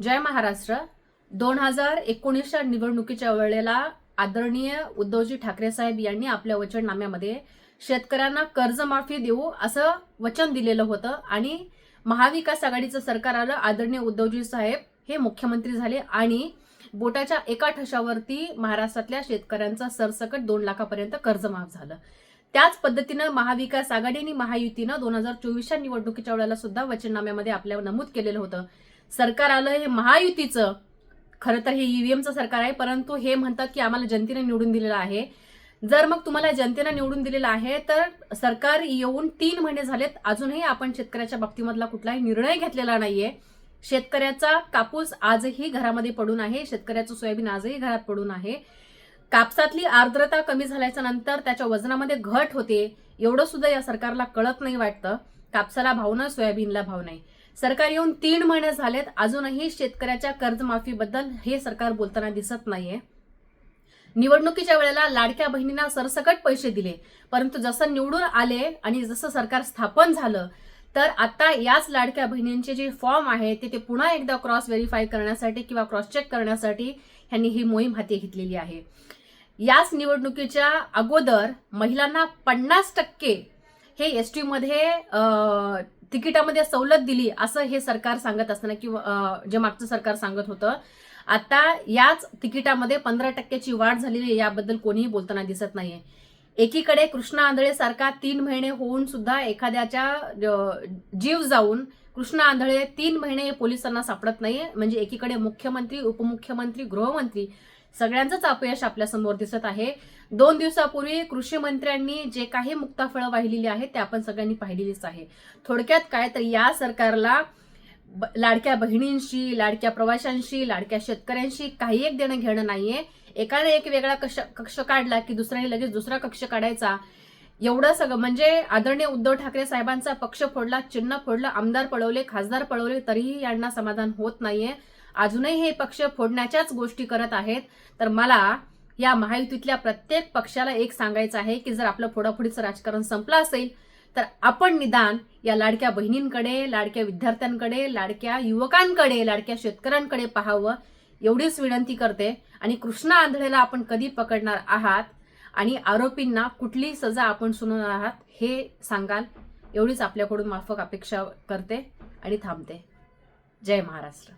जय महाराष्ट्र. दोन हजार एकोणीसच्या निवडणुकीच्या वेळेला आदरणीय उद्धवजी ठाकरे साहेब यांनी आपल्या वचननाम्यामध्ये शेतकऱ्यांना कर्जमाफी देऊ असं वचन दिलेलं होतं आणि महाविकास आघाडीचं सरकार आलं आदरणीय उद्धवजी साहेब हे मुख्यमंत्री झाले आणि बोटाच्या एका ठशावरती महाराष्ट्रातल्या शेतकऱ्यांचं सरसकट दोन लाखापर्यंत कर्ज माफ झालं. त्याच पद्धतीनं महाविकास आघाडी आणि महायुतीनं दोन हजार चोवीसच्या निवडणुकीच्या वेळेला सुद्धा वचननाम्यामध्ये आपल्या नमूद केलेलं होतं. सरकार आलं हे महायुतीचं. खरं तर हे ईव्हीएमचं सरकार आहे परंतु हे म्हणतात की आम्हाला जनतेने निवडून दिलेलं आहे. जर मग तुम्हाला जनतेनं निवडून दिलेलं आहे तर सरकार येऊन तीन महिने झालेत अजूनही आपण शेतकऱ्याच्या बाबतीमधला कुठलाही निर्णय घेतलेला नाहीये. शेतकऱ्याचा कापूस आजही घरामध्ये पडून आहे शेतकऱ्याचं सोयाबीन आजही घरात पडून आहे. कापसातली आर्द्रता कमी झाल्याच्यानंतर त्याच्या वजनामध्ये घट होते एवढं सुद्धा या सरकारला कळत नाही वाटतं. कापसाला भाव नाही सोयाबीनला भाव नाही. सरकार येऊन तीन महिने झालेत अजूनही शेतकऱ्याच्या कर्जमाफीबद्दल हे सरकार बोलताना दिसत नाहीये. निवडणुकीच्या वेळेला लाडक्या बहिणींना सरसकट पैसे दिले परंतु जसं निवडून आले आणि जसं सरकार स्थापन झालं तर आता याच लाडक्या बहिणींचे जे फॉर्म आहे ते ते पुन्हा एकदा क्रॉस व्हेरीफाय करण्यासाठी किंवा क्रॉस चेक करण्यासाठी ह्यांनी ही मोहीम हाती घेतलेली आहे. याच निवडणुकीच्या अगोदर महिलांना पन्नास टक्के हे एस टीमध्ये तिकिटामध्ये सवलत दिली असं हे सरकार सांगत असताना किंवा जे मागचं सरकार सांगत होतं आता याच तिकिटामध्ये पंधरा टक्क्याची वाढ झालेली आहे याबद्दल कोणीही बोलताना दिसत नाहीये. एकीकडे कृष्णा आंधळे सारखा तीन महिने होऊन सुद्धा एखाद्याच्या जीव जाऊन कृष्णा आंधळे तीन महिने पोलिसांना सापडत नाहीये. म्हणजे एकीकडे मुख्यमंत्री उपमुख्यमंत्री गृहमंत्री सगळ्यांचंच अपयश आपल्यासमोर दिसत आहे. दोन दिवसापूर्वी कृषी मंत्र्यांनी जे काही मुक्ताफळं वाहिलेली आहेत ते आपण सगळ्यांनी पाहिलेलीच आहे. थोडक्यात काय तर या सरकारला ब- लाडक्या बहिणींशी लाडक्या प्रवाशांशी लाडक्या शेतकऱ्यांशी काही एक देणं घेणं नाहीये. एकाने एक वेगळा कक्ष कक्ष काढला की दुसऱ्याने लगेच दुसरा कक्ष काढायचा. एवढं सगळं म्हणजे आदरणीय उद्धव ठाकरे साहेबांचा पक्ष फोडला चिन्ह फोडलं आमदार पळवले खासदार पळवले तरीही यांना समाधान होत नाहीये. अजूनही हे पक्ष फोडण्याच्याच गोष्टी करत आहेत. तर मला या महायुतीतल्या प्रत्येक पक्षाला एक सांगायचं आहे की जर आपलं फोडाफोडीचं राजकारण संपलं असेल तर आपण निदान या लाडक्या बहिणींकडे लाडक्या विद्यार्थ्यांकडे लाडक्या युवकांकडे लाडक्या शेतकऱ्यांकडे पाहावं एवढीच विनंती करते. आणि कृष्णा आंधळेला आपण कधी पकडणार आहात आणि आरोपींना कुठली सजा आपण सुनणार आहात हे सांगाल एवढीच आपल्याकडून माफक अपेक्षा करते आणि थांबते. जय महाराष्ट्र.